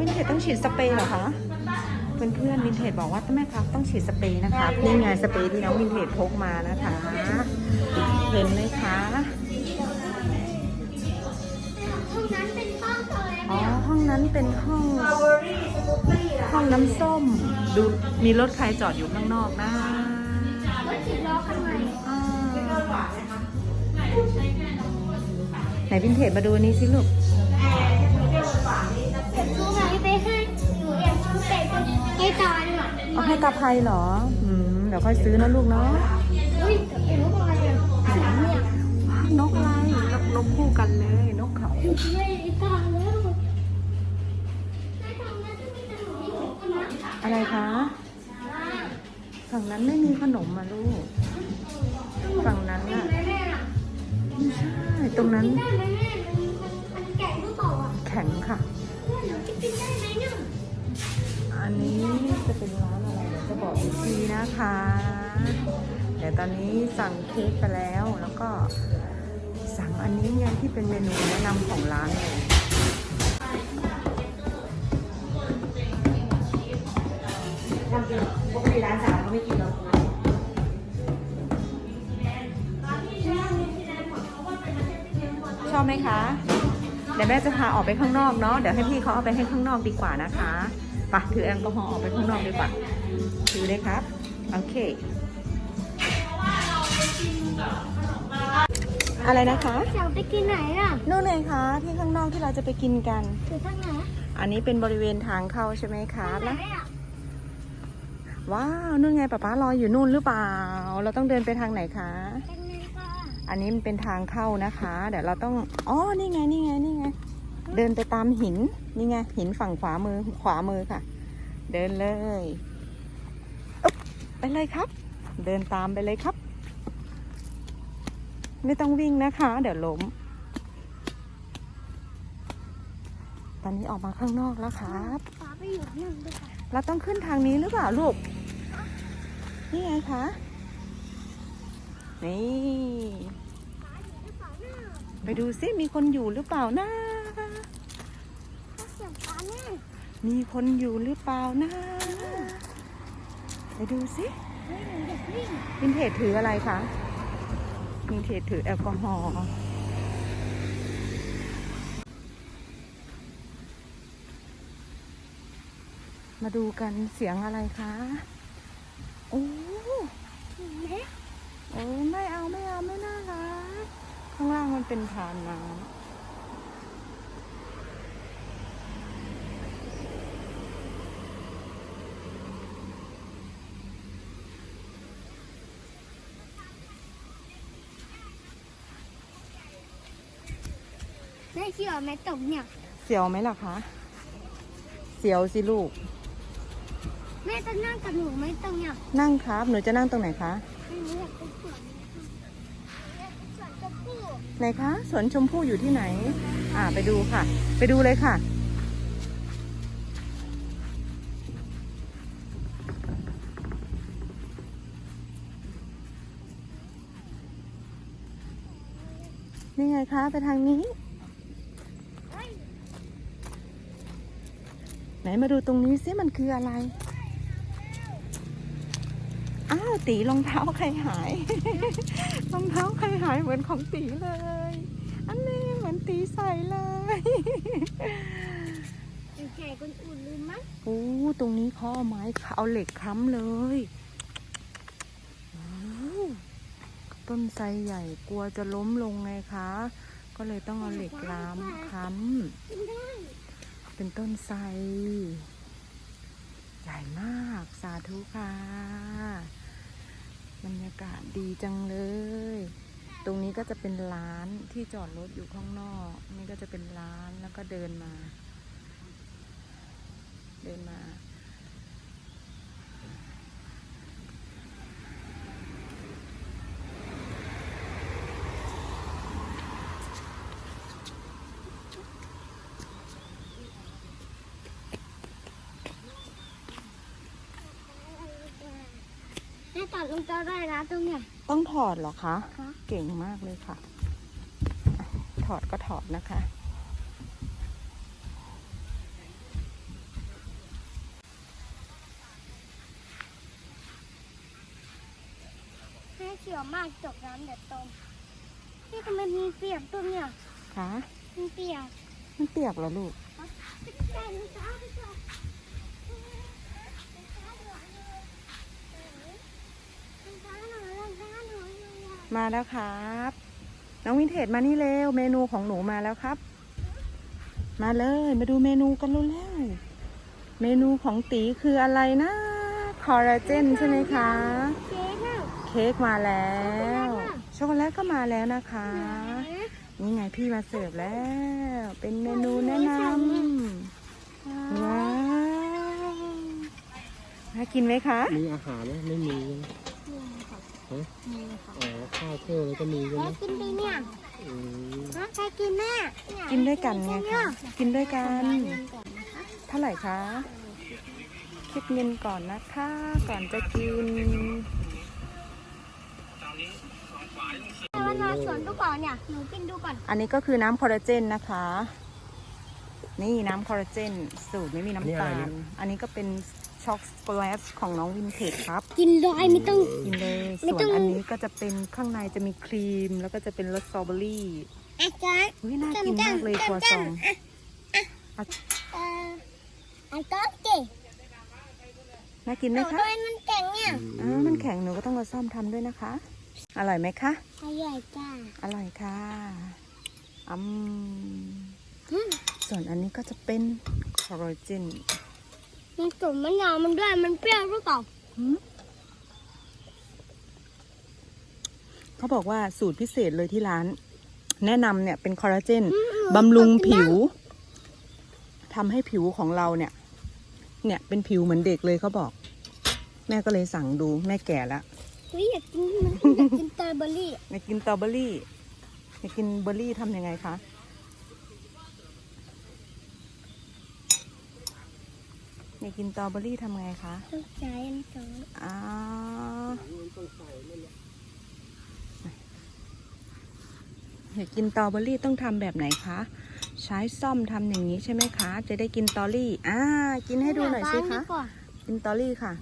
อ๋อวินเทจต้องฉีดสเปรย์เหรอคะเพื่อนเพื่อนๆวินเทจบอกว่าแม่ครับต้องฉีดสเปรย์นะคะนี่ไงสเปรย์ที่น้องวินเทจพกมานะคะเห็นไหมคะห้องนั้นเป็นห้องอะไรอ๋อห้องนั้นเป็นห้องห้องน้ำส้ม ดูมีรถใครจอดอยู่ข้างนอกนะรถสิบล้อข้างในอ่าไหนวินเทจมาดูอันนี้สิลูกซื้อไหนไเอาให้ตาภัยเหรอ อืม เดี๋ยวค่อยซื้อนะลูกเนาะอุ้ยเป็นนกอะไรอะเนี่ยนกอะไรนกนกคู่กันเลย นกเขาไม่ได้ตาแล้วในทางนั้นจะมีขนมให้หนูกินนะอะไรคะฝั่งนั้นไม่มีขนมมาลูก ฝั่งนั้นน่ะแม่แม่อะไม่ใช่ ตรงนั้นกินได้ไหมแม่มันมันมันแก่หรือเปล่าอะแข็งค่ะ อันนี้จะเป็นร้านอะไรเดี๋ยวจะบอกอีกทีนะคะ เดี๋ยวตอนนี้สั่งเค้กไปแล้วแล้วก็สั่งอันนี้ไงที่เป็นเมนูแนะนำของร้านเลยทำกินปกติร้านสาวเขาไม่กินหรอกชอบไหมคะ เดี๋ยวแม่จะพาออกไปข้างนอกเนาะ เดี๋ยวให้พี่เขาเอาไปให้ข้างนอกดีกว่านะคะ ปะถือแอลกอฮอล์ออกไปข้างนอกดีกว่าถือเลยครับ โอเค อะไรนะคะอยากไปกินไหนอะนู่นเลยคะที่ข้างนอกที่เราจะไปกินกัน คือทางไหนอันนี้เป็นบริเวณทางเข้าใช่ไหมคะทางไหนแล้วอะว้าวนู่นไงป๊าป๊ารออยู่นู่นหรือเปล่า เราต้องเดินไปทางไหนคะทางไหนก็อันนี้มันเป็นทางเข้านะคะ เดี๋ยวเราต้อง อ๋อ นี่ไง นี่ไง นี่ไง เดินไปตามหิน นี่ไง หินฝั่งขวามือขวามือค่ะ เดินเลยอึ๊บไปเลยครับ เดินตามไปเลยครับ ไม่ต้องวิ่งนะคะ เดี๋ยวล้ม ตอนนี้ออกมาข้างนอกแล้วครับป้าไปอยู่นั่นด้วยค่ะเราต้องขึ้นทางนี้หรือเปล่าลูก นี่ไงคะ นี่ป้าอยู่หรือเปล่าเนี่ยไปดูซิมีคนอยู่หรือเปล่านะป้าเสียงป้าเนี่ย มีคนอยู่หรือเปล่านะไปดูซิเฮ้ยหนูอยากวิ่งวินเทจถืออะไรคะวินเทจถือแอลกอฮอล์มาดูกันเสียงอะไรคะ โอ้แม่โอ้ไม่เอาไม่เอาไม่น่ารัก ข้างล่างมันเป็นฐานน้ำ แม่เชื่อไหมตกเนี่ย เสียวไหมล่ะคะ เสียวสิลูก แม่จะนั่งกับหนูไหมตรงเนี่ยนั่งครับ หนูจะนั่งตรงไหนคะหนูอยากไปสวนอยากไปสวนกระปู้ไหนคะสวนชมพู่อยู่ที่ไหน อ่าไปดูค่ะ ไปดูเลยค่ะ นี่ไงคะ ไปทางนี้ เฮ้ย ไหนมาดูตรงนี้ซิมันคืออะไร อ้าวตีรองเท้าใครหาย รองเท้าใครหายเหมือนของตีเลย อันนี้เหมือนตีใส่เลยเป็นแก่คนอื่นลืมมั้งโอ้ตรงนี้เขาเอาไม้เอาเหล็กค้ำเลยโอ้ต้นไทรใหญ่กลัวจะล้มลงไงคะ ก็เลยต้องเอาเหล็กล้ามค้กินได้ำ เป็นต้นไทรใหญ่มากสาธุค่ะบรรยากาศดีจังเลย ตรงนี้ก็จะเป็นร้านที่จอดรถอยู่ข้างนอก นี่ก็จะเป็นร้านแล้วก็เดินมา เดินมา แม่ตัดลงเตาได้นะตรงเนี้ย ต้องถอดเหรอคะคะเก่งมากเลยค่ะถอดก็ถอดนะคะให้เขียวมากจบน้ำเด็ดตรงนี่ทำไมมีเปียกตัวเนี้ยค่ะมันเปียกมันเปียกเหรอลูก แม่ดูจ้ มาแล้วครับ น้องวินเทจมานี่เร็วเมนูของหนูมาแล้วครับ มาเลยมาดูเมนูกันเร็วๆเมนูของตีคืออะไรนะคอลลาเจนใช่ไหมคะเจ๊น่ะเค้กมาแล้วช็อกโกแลตอะช็อกโกแลตก็มาแล้วนะคะ นี่ไงพี่มาเสิร์ฟแล้ว เป็นเมนูแนะนำว้าวน่ากินไหมคะ มีอาหารไหมไม่มี ใช่ไหมฮะอ๋อข้าวเที่ยวแล้วก็มีใช่ไหมแล้วกินดีเนี่ยอืมนะใครกินแม่กินด้วยกันไงคะกินด้วยกันเท่าไหร่คะ คิดเงินก่อนนะคะ ก่อนจะกิน แต่ว่าเราสวนดูก่อนเนี่ยหนูกินดูก่อนอันนี้ก็คือน้ำคอลลาเจนนะคะ นี่น้ำคอลลาเจนสูตรไม่มีน้ำตาล อันนี้ก็เป็น ช็อกโกแลตของน้องวินเทจครับ กินร้อยไม่ต้อง กินเลยไม่ส่วต้นอง อันนี้ก็จะเป็นข้างในจะมีครีม แล้วก็จะเป็นรสสตรอเบอรี่อาจารย์อุ้ยน่ากินมากเลยครัวซองอะเอ่ออันก็เก่งน่ากินหไหมนูคะด้วยมันเก่งเนี่ยอ่ามันแข็งหนูก็ต้องเอาซ่อมทำด้วยนะคะ อร่อยไหมคะ อร่อยจ้าอร่อยค่ะอืมอืมส่วนอันนี้ก็จะเป็นคอลลาเจน มันจุ่มมะนาวมันด้วยมันเปรี้ยวหรือเปล่าหืมเขาบอกว่าสูตรพิเศษเลยที่ร้าน แนะนำเนี่ยเป็นคอลลาเจนอืมบำรุงผิวทำให้ผิวของเราเนี่ย เนี่ยเป็นผิวเหมือนเด็กเลยเขาบอก แม่ก็เลยสั่งดูแม่แก่แล้วเฮ้ยอยากกินมันอยากกินสตรอเบอรี่อยากกินสตรอเบอรี่อยากกินเบอร์รี่ทำยังไงคะ อยากกินสตรอเบอรี่ทำไงคะต้องใช้อันสองอ่าอยากกินสตรอเบอรี่ต้องทำแบบไหนคะ ใช้ซ่อมทำอย่างนี้ใช่ไหมคะ จะได้กินตอรี่ อ่า กินให้ดูหน่อยสิบ้าคะดีกว่ากินตอรี่ค่ะ